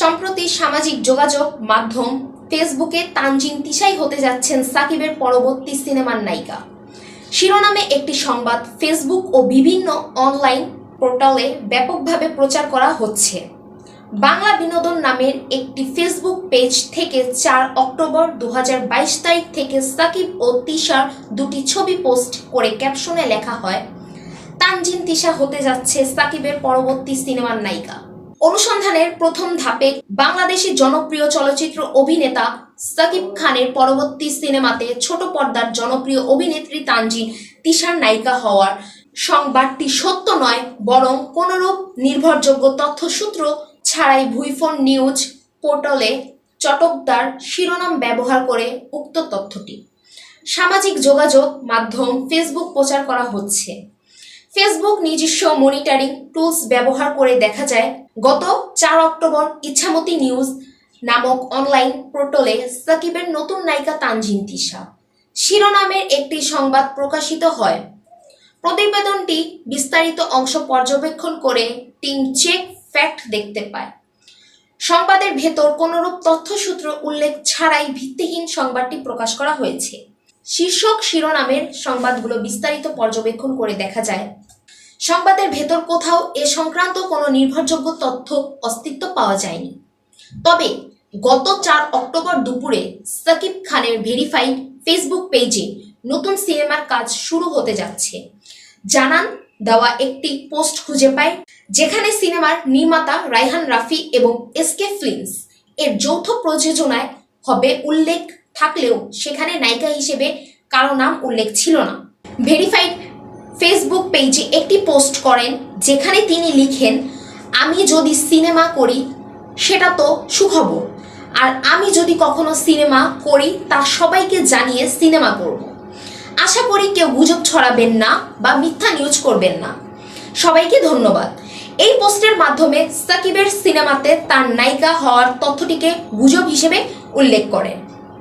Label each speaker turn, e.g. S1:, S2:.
S1: সম্প্রতি সামাজিক যোগাযোগ, মাধ্যম, ফেসবুকে তানজিন তিশাই হতে যাচ্ছেন সাকিবের পরবর্তী সিনেমার নায়িকা। শিরোনামে একটি সংবাদ ফেসবুক ও বিভিন্ন অনলাইন পোর্টালে ব্যাপকভাবে প্রচার করা হচ্ছে। বাংলা বিনোদন নামের একটি ফেসবুক পেজ থেকে চার অক্টোবর দু হাজার বাইশ তারিখ থেকে সাকিব ও তিশার দুটি ছবি পোস্ট করে ক্যাপশনে লেখা হয়, তানজিন তিশা হতে যাচ্ছে সাকিবের পরবর্তী সিনেমার নায়িকা। অনুসন্ধানের প্রথম ধাপে বাংলাদেশি জনপ্রিয় চলচ্চিত্র অভিনেতা সাকিব খানের পরবর্তী সিনেমাতে ছোট পর্দার জনপ্রিয় অভিনেত্রী তানজিন তিশার নায়িকা হওয়ার সংবাদটি সত্য নয়, বরং কোনরূপ নির্ভরযোগ্য তথ্যসূত্র ছাড়াই ভুইফোন নিউজ পোর্টালে চটকদার শিরোনাম ব্যবহার করে উক্ত তথ্যটি। সামাজিক যোগাযোগ মাধ্যম ফেসবুক প্রচার করা হচ্ছে। ফেসবুক নিজস্ব মনিটরিং টুলস ব্যবহার করে দেখা যায় গত চার অক্টোবর ইচ্ছামতি নিউজ নামক অনলাইন পোর্টালে সাকিবের নতুন নায়িকা তানজিন তিশা। শিরোনামের একটি সংবাদ প্রকাশিত হয়। প্রতিবেদনটি বিস্তারিত অংশ পর্যবেক্ষণ করে টিম চেক ফ্যাক্ট দেখতে পায়। সংবাদের ভেতর কোনরূপ তথ্যসূত্র উল্লেখ ছাড়াই ভিত্তিহীন সংবাদটি প্রকাশ করা হয়েছে। শীর্ষক শিরোনামের সংবাদগুলো বিস্তারিত পর্যবেক্ষণ করে দেখা যায় সংবাদের ভেতর কোথাও এ সংক্রান্ত কোনো নির্ভরযোগ্য তথ্য অস্তিত্ব পাওয়া যায়নি। তবে গত চার অক্টোবর দুপুরে সাকিব খানের ভেরিফাইড ফেসবুক পেজে নতুন সিনেমার কাজ শুরু হতে যাচ্ছে। জানান, দেওয়া একটি পোস্ট খুঁজে পায়, যেখানে সিনেমার নির্মাতা রাইহান রাফি এবং এসকে ফিল্মস এর যৌথ প্রযোজনায় হবে উল্লেখ থাকলেও সেখানে নায়িকা হিসেবে কারও নাম উল্লেখ ছিল না। ভেরিফাইড পেজে একটি পোস্ট করেন যেখানে তিনি লিখেন, আমি যদি সিনেমা করি, সেটা তো সুখবর। আর আমি যদি কখনো সিনেমা করি, তা সবাইকে জানিয়ে সিনেমা করব। আশা করি কেউ গুজব ছড়াবেন না বা মিথ্যা নিউজ করবেন না। সবাইকে ধন্যবাদ। এই পোস্টের মাধ্যমে সাকিবের সিনেমাতে তার নায়িকা হওয়ার তথ্যটিকে গুজব হিসেবে উল্লেখ করেন।